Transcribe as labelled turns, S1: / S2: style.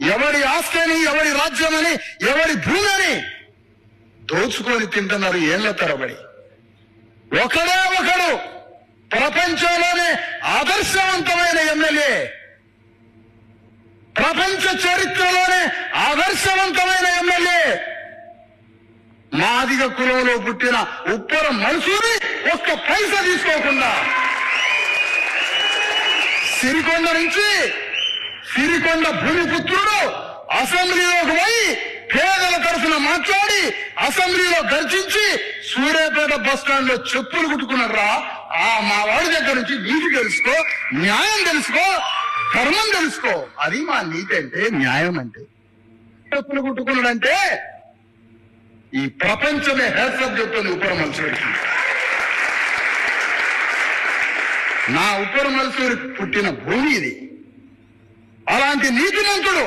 S1: ఎవరి ఆస్తిని ఎవరి రాజ్యమని ఎవరి భూమి దోచుకొని తింటున్నారు ఏళ్ళ తరబడి. ఒకడే ఒకడు ప్రపంచంలోనే ఆదర్శవంతమైన ఎమ్మెల్యే. ప్రపంచ చరిత్రలోనే ఆదర్శవంతమైన ఎమ్మెల్యే. మాదిగ కులంలో పుట్టిన ఉప్పర మనసూరి ఒక్క పైసా తీసుకోకుండా సిరికొండ నుంచి సిరికొండ భూమిపుత్రుడు అసెంబ్లీలోకి పోయి పేదల తరఫున మాట్లాడి అసెంబ్లీలో గర్జించి సూర్యాపేట బస్ స్టాండ్లో చెప్పులు కుట్టుకున్నారా? ఆ మా వాడి దగ్గర నుంచి నీతి తెలుసుకో న్యాయం తెలుసుకో ధర్మం తెలుసుకో. అది మా నీతి అంటే న్యాయం అంటే. చెప్పులు కుట్టుకున్నాడంటే ఈ ప్రపంచమే హెల్ప్ చెప్తుంది ఉపర మనుషుడికి నా ఉపర మనుషుడికి పుట్టిన భూమి ఇది. అలాంటి నీతిమంతుడు